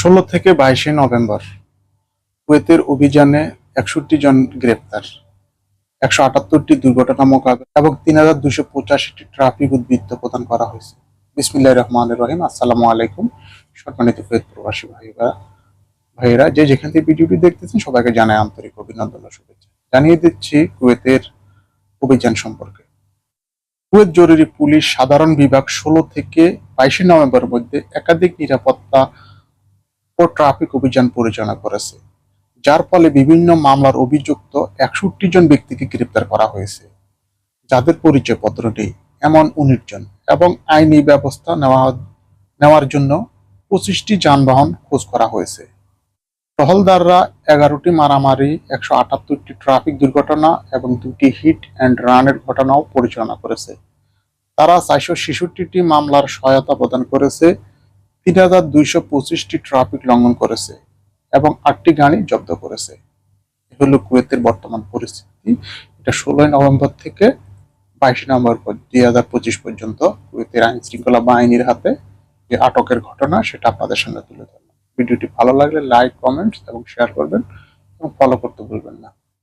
ষোলো থেকে বাইশে নভেম্বর। কুয়েতের অভিযানে একষট্টি জন গ্রেপ্তার, একশো আটাত্তরটি দুর্ঘটনা মোকাবেলা এবং তিন হাজার দুশো পঁচাশিটি ট্রাফিক উদ্বৃত্ত প্রদান করা হয়েছে। বিসমিল্লাহ রহমান রহিম। আসসালামু আলাইকুম সম্মানিত কুয়েত প্রবাসী ভাইরা ভাইয়েরা, যে যেখান থেকে ভিডিওটি দেখতেছেন সবাইকে জানায় আন্তরিক অভিনন্দন ও শুভেচ্ছা। জানিয়ে দিচ্ছি কুয়েতের অভিযান সম্পর্কে। কুয়েত জরুরি পুলিশ সাধারণ বিভাগ ষোলো থেকে বাইশে নভেম্বরের মধ্যে একাধিক নিরাপত্তা ও ট্রাফিক অভিযান পরিচালনা করেছে, যার ফলে বিভিন্ন মামলার অভিযুক্ত একষট্টি জন ব্যক্তিকে গ্রেপ্তার করা হয়েছে। যাদের পরিচয়পত্র নেই এমন উনিশ জন এবং আইনি ব্যবস্থা নেওয়া, নেওয়ার জন্য পঁচিশটি যানবাহন খোঁজ করা হয়েছে। টহলদাররা এগারোটি মারামারি, একশো আটাত্তরটি ট্রাফিক দুর্ঘটনা এবং দুটি হিট অ্যান্ড রানের ঘটনাও পরিচালনা করেছে। তারা চারশো ছেষট্টিটি মামলার সহায়তা প্রদান করেছে তিন হাজার দুইশো পঁচিশটি ট্রাফিক লঙ্ঘন করেছে এবং আটটি গাড়ি জব্দ করেছে। হলো কুয়েতের বর্তমান পরিস্থিতি। এটা ষোলোই নভেম্বর থেকে বাইশে নভেম্বর দুই হাজার পঁচিশ পর্যন্ত কুয়েতের আইন শৃঙ্খলা বাহিনীর হাতে যে আটকের ঘটনা, সেটা আপনাদের সামনে তুলে ধরলাম। ভিডিওটি ভালো লাগলে লাইক, কমেন্টস এবং শেয়ার করবেন এবং ফলো করতে ভুলবেন না।